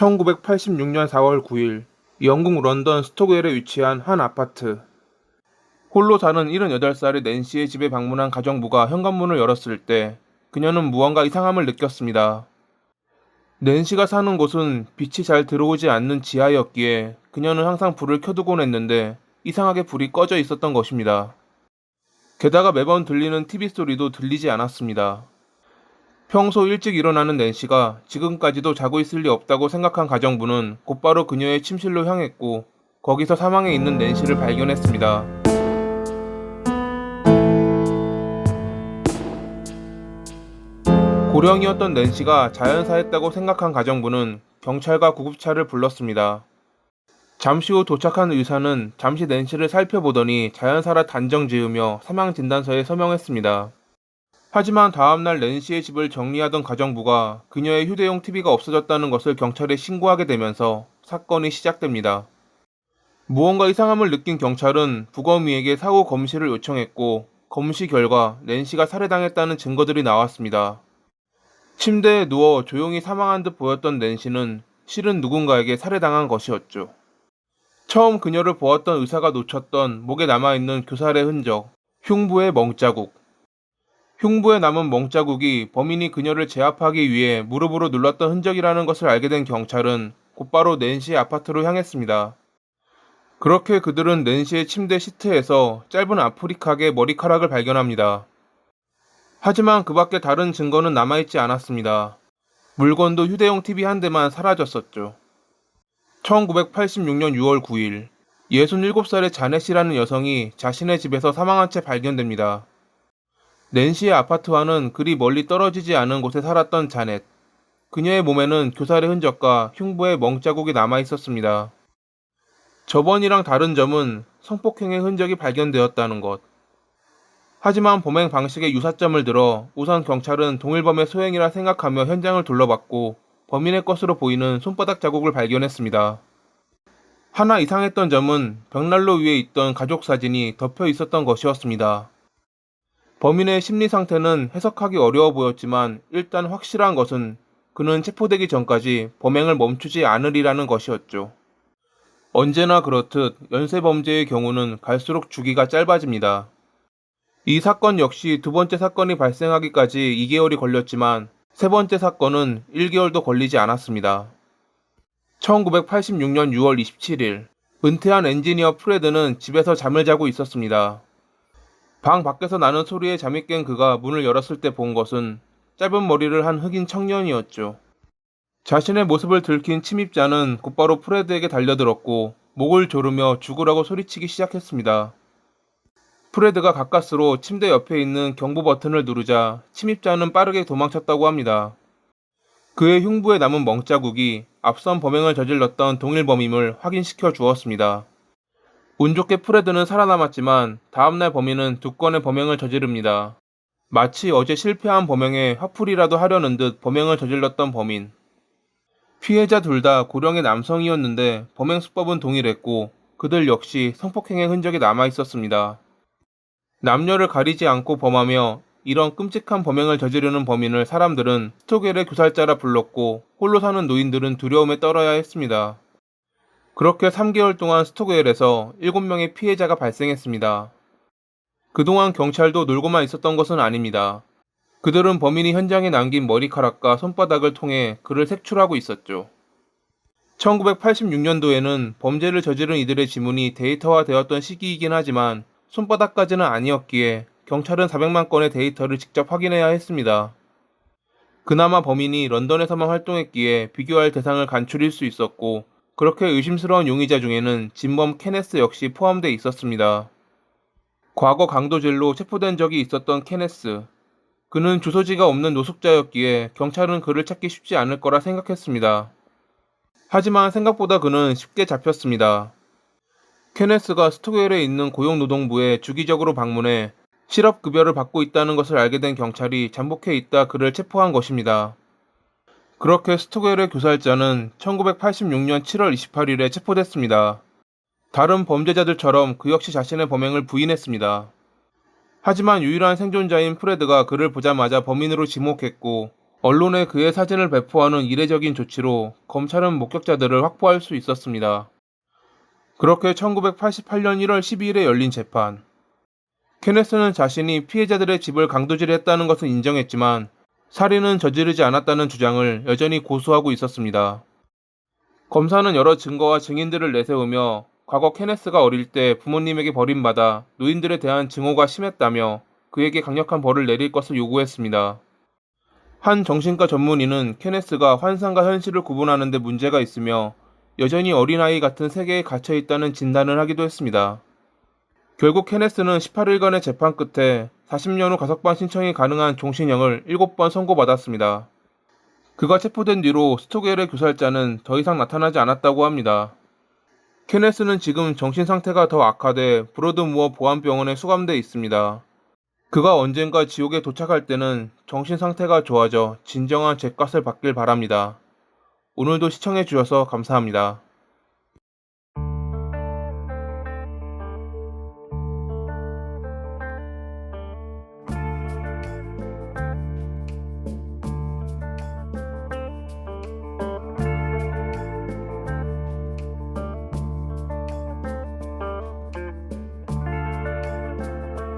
1986년 4월 9일 영국 런던 스톡웰에 위치한 한 아파트. 홀로 사는 78살의 낸시의 집에 방문한 가정부가 현관문을 열었을 때 그녀는 무언가 이상함을 느꼈습니다. 낸시가 사는 곳은 빛이 잘 들어오지 않는 지하였기에 그녀는 항상 불을 켜두곤 했는데 이상하게 불이 꺼져 있었던 것입니다. 게다가 매번 들리는 TV 소리도 들리지 않았습니다. 평소 일찍 일어나는 낸시가 지금까지도 자고 있을 리 없다고 생각한 가정부는 곧바로 그녀의 침실로 향했고 거기서 사망해 있는 낸시를 발견했습니다. 고령이었던 낸시가 자연사했다고 생각한 가정부는 경찰과 구급차를 불렀습니다. 잠시 후 도착한 의사는 잠시 낸시를 살펴보더니 자연사라 단정 지으며 사망 진단서에 서명했습니다. 하지만 다음날 낸시의 집을 정리하던 가정부가 그녀의 휴대용 TV가 없어졌다는 것을 경찰에 신고하게 되면서 사건이 시작됩니다. 무언가 이상함을 느낀 경찰은 부검의에게 사후 검시를 요청했고 검시 결과 낸시가 살해당했다는 증거들이 나왔습니다. 침대에 누워 조용히 사망한 듯 보였던 낸시는 실은 누군가에게 살해당한 것이었죠. 처음 그녀를 보았던 의사가 놓쳤던 목에 남아있는 교살의 흔적, 흉부의 멍자국, 흉부에 남은 멍자국이 범인이 그녀를 제압하기 위해 무릎으로 눌렀던 흔적이라는 것을 알게 된 경찰은 곧바로 낸시의 아파트로 향했습니다. 그렇게 그들은 낸시의 침대 시트에서 짧은 아프리카계 머리카락을 발견합니다. 하지만 그 밖에 다른 증거는 남아있지 않았습니다. 물건도 휴대용 TV 한 대만 사라졌었죠. 1986년 6월 9일, 67살의 자넷이라는 여성이 자신의 집에서 사망한 채 발견됩니다. 낸시의 아파트와는 그리 멀리 떨어지지 않은 곳에 살았던 자넷. 그녀의 몸에는 교살의 흔적과 흉부의 멍자국이 남아 있었습니다. 저번이랑 다른 점은 성폭행의 흔적이 발견되었다는 것. 하지만 범행 방식의 유사점을 들어 우선 경찰은 동일범의 소행이라 생각하며 현장을 둘러봤고 범인의 것으로 보이는 손바닥 자국을 발견했습니다. 하나 이상했던 점은 벽난로 위에 있던 가족 사진이 덮여 있었던 것이었습니다. 범인의 심리 상태는 해석하기 어려워 보였지만 일단 확실한 것은 그는 체포되기 전까지 범행을 멈추지 않으리라는 것이었죠. 언제나 그렇듯 연쇄 범죄의 경우는 갈수록 주기가 짧아집니다. 이 사건 역시 두 번째 사건이 발생하기까지 2개월이 걸렸지만 세 번째 사건은 1개월도 걸리지 않았습니다. 1986년 6월 27일, 은퇴한 엔지니어 프레드는 집에서 잠을 자고 있었습니다. 방 밖에서 나는 소리에 잠이 깬 그가 문을 열었을 때 본 것은 짧은 머리를 한 흑인 청년이었죠. 자신의 모습을 들킨 침입자는 곧바로 프레드에게 달려들었고 목을 조르며 죽으라고 소리치기 시작했습니다. 프레드가 가까스로 침대 옆에 있는 경보 버튼을 누르자 침입자는 빠르게 도망쳤다고 합니다. 그의 흉부에 남은 멍자국이 앞선 범행을 저질렀던 동일 범임을 확인시켜 주었습니다. 운 좋게 프레드는 살아남았지만 다음날 범인은 두 건의 범행을 저지릅니다. 마치 어제 실패한 범행에 화풀이라도 하려는 듯 범행을 저질렀던 범인. 피해자 둘 다 고령의 남성이었는데 범행 수법은 동일했고 그들 역시 성폭행의 흔적이 남아 있었습니다. 남녀를 가리지 않고 범하며 이런 끔찍한 범행을 저지르는 범인을 사람들은 스토겔의 교살자라 불렀고 홀로 사는 노인들은 두려움에 떨어야 했습니다. 그렇게 3개월 동안 스토그엘에서 7명의 피해자가 발생했습니다. 그동안 경찰도 놀고만 있었던 것은 아닙니다. 그들은 범인이 현장에 남긴 머리카락과 손바닥을 통해 그를 색출하고 있었죠. 1986년도에는 범죄를 저지른 이들의 지문이 데이터화 되었던 시기이긴 하지만 손바닥까지는 아니었기에 경찰은 400만 건의 데이터를 직접 확인해야 했습니다. 그나마 범인이 런던에서만 활동했기에 비교할 대상을 간추릴 수 있었고 그렇게 의심스러운 용의자 중에는 진범 케네스 역시 포함돼 있었습니다. 과거 강도질로 체포된 적이 있었던 케네스. 그는 주소지가 없는 노숙자였기에 경찰은 그를 찾기 쉽지 않을 거라 생각했습니다. 하지만 생각보다 그는 쉽게 잡혔습니다. 케네스가 스토겔에 있는 고용노동부에 주기적으로 방문해 실업급여를 받고 있다는 것을 알게 된 경찰이 잠복해 있다 그를 체포한 것입니다. 그렇게 스토겔의 교살자는 1986년 7월 28일에 체포됐습니다. 다른 범죄자들처럼 그 역시 자신의 범행을 부인했습니다. 하지만 유일한 생존자인 프레드가 그를 보자마자 범인으로 지목했고 언론에 그의 사진을 배포하는 이례적인 조치로 검찰은 목격자들을 확보할 수 있었습니다. 그렇게 1988년 1월 12일에 열린 재판. 케네스는 자신이 피해자들의 집을 강도질했다는 것은 인정했지만 살인은 저지르지 않았다는 주장을 여전히 고수하고 있었습니다. 검사는 여러 증거와 증인들을 내세우며 과거 케네스가 어릴 때 부모님에게 버림받아 노인들에 대한 증오가 심했다며 그에게 강력한 벌을 내릴 것을 요구했습니다. 한 정신과 전문의는 케네스가 환상과 현실을 구분하는 데 문제가 있으며 여전히 어린아이 같은 세계에 갇혀 있다는 진단을 하기도 했습니다. 결국 케네스는 18일간의 재판 끝에 40년 후 가석방 신청이 가능한 종신형을 7번 선고받았습니다. 그가 체포된 뒤로 스토겔의 교살자는 더 이상 나타나지 않았다고 합니다. 케네스는 지금 정신 상태가 더 악화돼 브로드무어 보안병원에 수감돼 있습니다. 그가 언젠가 지옥에 도착할 때는 정신 상태가 좋아져 진정한 죗값을 받길 바랍니다. 오늘도 시청해 주셔서 감사합니다.